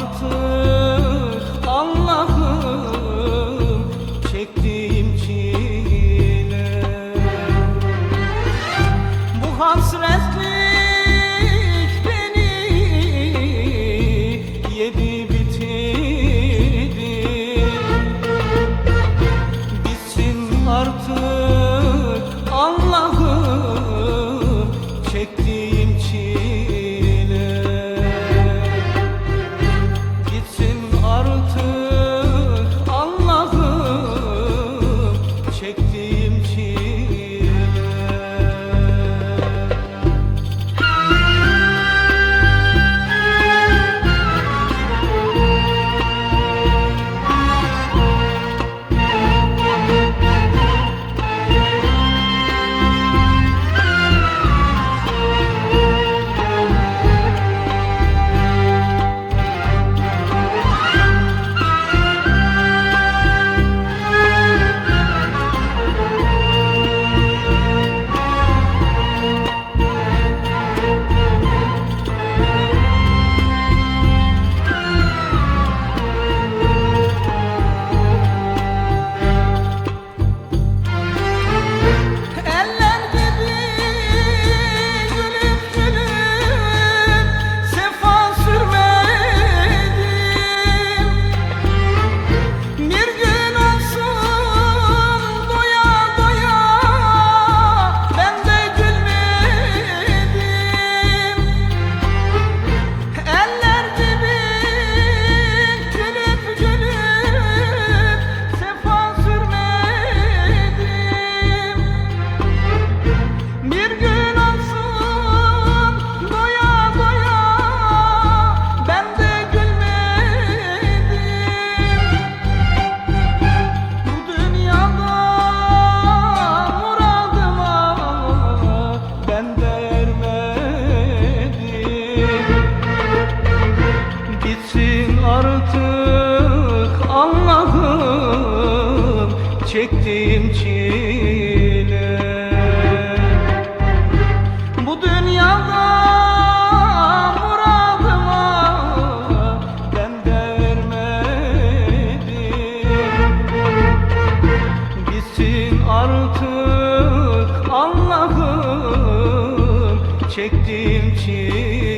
artık Bitsin artık Allah'ım Çektiğim çile. Bu dünyada muradıma Ben de vermedim. Bitsin artık Allah'ım çektiğim çile.